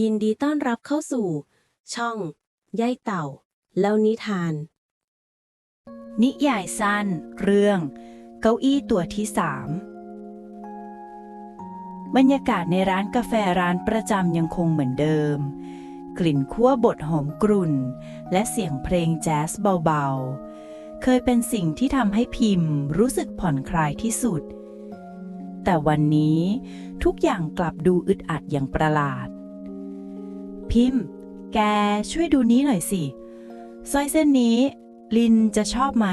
ยินดีต้อนรับเข้าสู่ ช่องย่ายเต่า แล้วนิทาน นิยายสั้น เรื่อง เก้าอี้ตัวที่สามบรรยากาศในร้านกาแฟร้านประจำยังคงเหมือนเดิม กลิ่นคั่วบดหอมกรุ่น และเสียงเพลงแจ๊สเบาๆ เคยเป็นสิ่งที่ทำให้พิมพ์รู้สึกผ่อนคลายที่สุด แต่วันนี้ทุกอย่างกลับดูอึดอัดอย่างประหลาด พิมพ์ แกช่วยดูนี้หน่อยสิสร้อยเส้นนี้ ลินจะชอบไหม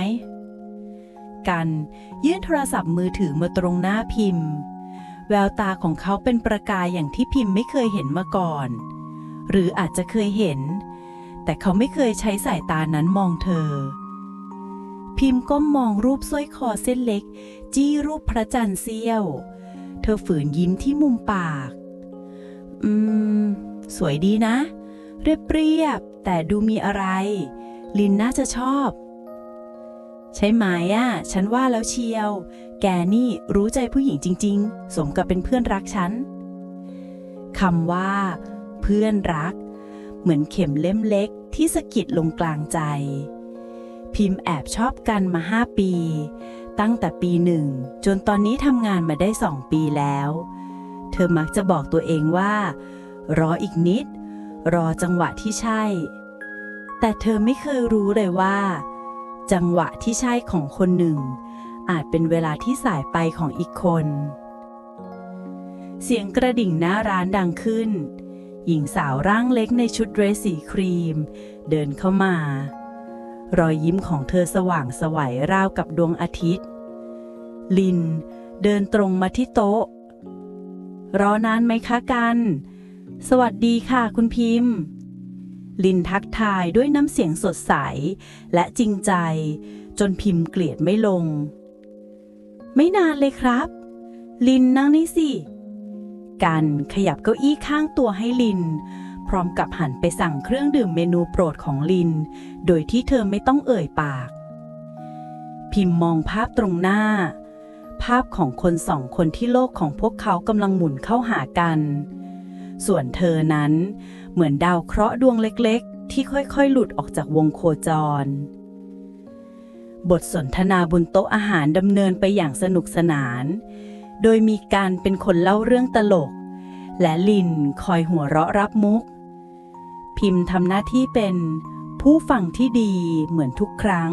กัน ยื่นโทรศัพท์มือถือมาตรงหน้าพิมพ์ แววตาของเขาเป็นประกายอย่างที่พิมพ์ไม่เคยเห็นมาก่อน หรืออาจจะเคยเห็น แต่เขาไม่เคยใช้สายตานั้นมองเธอ พิมพ์ก้มมองรูปสร้อยคอเส้นเล็ก จี้รูปพระจันทร์เสี้ยว เธอฝืนยิ้มที่มุมปาก อืม สวยดีนะ เรียบๆแต่ดูมีอะไร ลินน่าจะชอบ ใช่ไหมอะ ฉันว่าแล้วเชียว แกนี่รู้ใจผู้หญิงจริง ๆ สมกับเป็นเพื่อนรักฉันคำว่า เพื่อนรัก เหมือนเข็มเล่มเล็กที่สะกิดลงกลางใจ พิมพ์แอบชอบกันมาห้าปี ตั้งแต่ปีหนึ่ง จนตอนนี้ทำงานมาได้สองปีแล้ว เธอมักจะบอกตัวเองว่า รออีกนิด รอจังหวะที่ใช่ แต่เธอไม่เคยรู้เลยว่า จังหวะที่ใช่ของคนหนึ่ง อาจเป็นเวลาที่สายไปของอีกคน เสียงกระดิ่งหน้าร้านดังขึ้น หญิงสาวร่างเล็กในชุดเดรสสีครีม เดินเข้ามารอยยิ้มของเธอสว่างสวัยราวกับดวงอาทิตย์ ลินเดินตรงมาที่โต๊ะ รอนานไหมคะกัน สวัสดีค่ะคุณพิมพ์ ลินทักทายด้วยน้ำเสียงสดใส และจริงใจ จนพิมพ์เกลียดไม่ลง ไม่นานเลยครับ ลินนั่งนี่สิ กันขยับเก้าอี้ข้างตัวให้ลิน พร้อมกับหันไปสั่งเครื่องดื่มเมนูโปรดของลิน โดยที่เธอไม่ต้องเอ่ยปาก พิมพ์มองภาพตรงหน้า ภาพของคนสองคนที่โลกของพวกเขากำลังหมุนเข้าหากัน ส่วนเธอนั้น เหมือนดาวเคราะห์ดวงเล็กๆ ที่ค่อยๆ หลุดออกจากวงโคจร บทสนทนาบนโต๊ะอาหารดำเนินไปอย่างสนุกสนาน โดยมีการเป็นคนเล่าเรื่องตลก และลินคอยหัวเราะรับมุก พิมพ์ทำหน้าที่เป็นผู้ฟังที่ดีเหมือนทุกครั้ง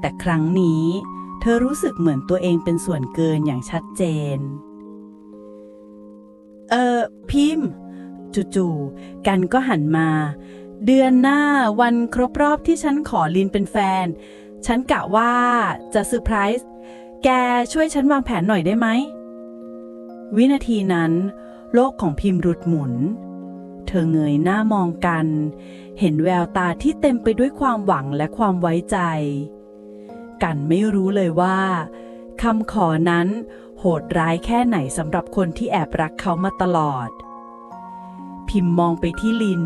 แต่ครั้งนี้เธอรู้สึกเหมือนตัวเองเป็นส่วนเกินอย่างชัดเจน เออพิมพ์ จู่ๆกันก็หันมา เดือนหน้าวันครบรอบที่ฉันขอลินเป็นแฟน ฉันกะว่าจะเซอร์ไพรส์แกช่วยฉันวางแผนหน่อยได้ไหม วินาทีนั้น โลกของพิมพ์รุดหมุน เธอเงยหน้ามองกัน เห็นแววตาที่เต็มไปด้วยความหวังและความไว้ใจ กันไม่รู้เลยว่าคำขอนั้นโหดร้ายแค่ไหนสำหรับคนที่แอบรักเขามาตลอด พิมพ์มองไปที่ลิน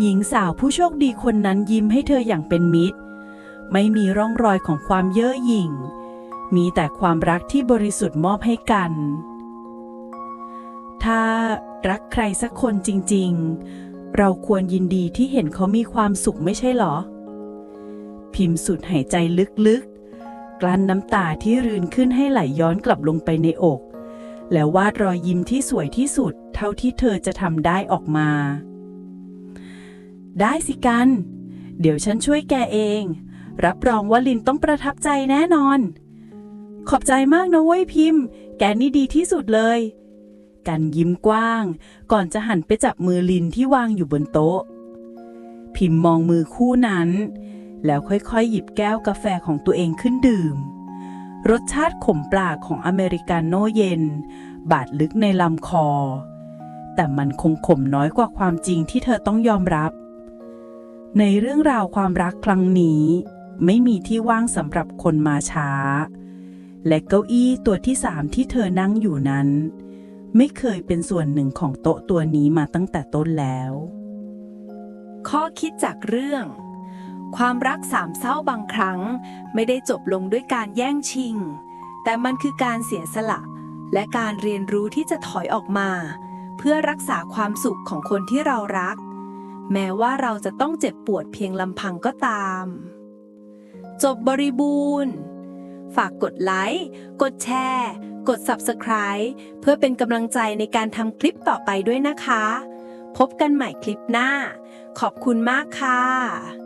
หญิงสาวผู้โชคดีคนนั้นยิ้มให้เธออย่างเป็นมิตร ไม่มีร่องรอยของความเย่อหยิ่ง มีแต่ความรักที่บริสุทธิ์มอบให้กัน ถ้ารักใครสักคนจริง ๆ เราควรยินดีที่เห็นเขามีความสุขไม่ใช่หรอ พิมพ์สุดหายใจลึกๆ กลั้นน้ำตาที่รืนขึ้นให้ไหลย้อนกลับลงไปในอก แล้ววาดรอยยิ้มที่สวยที่สุด เท่าที่เธอจะทำได้ออกมา ได้สิกัน เดี๋ยวฉันช่วยแกเอง รับรองว่าลินต้องประทับใจแน่นอน ขอบใจมากนะเว้ยพิมพ์ แกนี่ดีที่สุดเลย กันยิ้มกว้าง ก่อนจะหันไปจับมือลินที่วางอยู่บนโต๊ะ พิมพ์มองมือคู่นั้น แล้วค่อยๆ หยิบแก้วกาแฟของตัวเองขึ้นดื่มรสชาติขมปลาของอเมริกาโน่เย็น บาดลึกในลำคอ แต่มันคงขมน้อยกว่าความจริงที่เธอต้องยอมรับ ในเรื่องราวความรักครั้งนี้ ไม่มีที่ว่างสำหรับคนมาช้า และเก้าอี้ตัวที่สามที่เธอนั่งอยู่นั้น ไม่เคยเป็นส่วนหนึ่งของโต๊ะตัวนี้มาตั้งแต่ต้นแล้ว ข้อคิดจากเรื่อง ความรักสามเศร้าบางครั้ง ไม่ได้จบลงด้วยการแย่งชิง แต่มันคือการเสียสละ และการเรียนรู้ที่จะถอยออกมา เพื่อรักษาความสุขของคนที่เรารัก แม้ว่าเราจะต้องเจ็บปวดเพียงลำพังก็ตาม จบบริบูรณ์ ฝากกดไลค์ กดแชร์ กด Subscribe เพื่อเป็นกำลังใจในการทำคลิปต่อไปด้วยนะคะ พบกันใหม่คลิปหน้า ขอบคุณมากค่ะ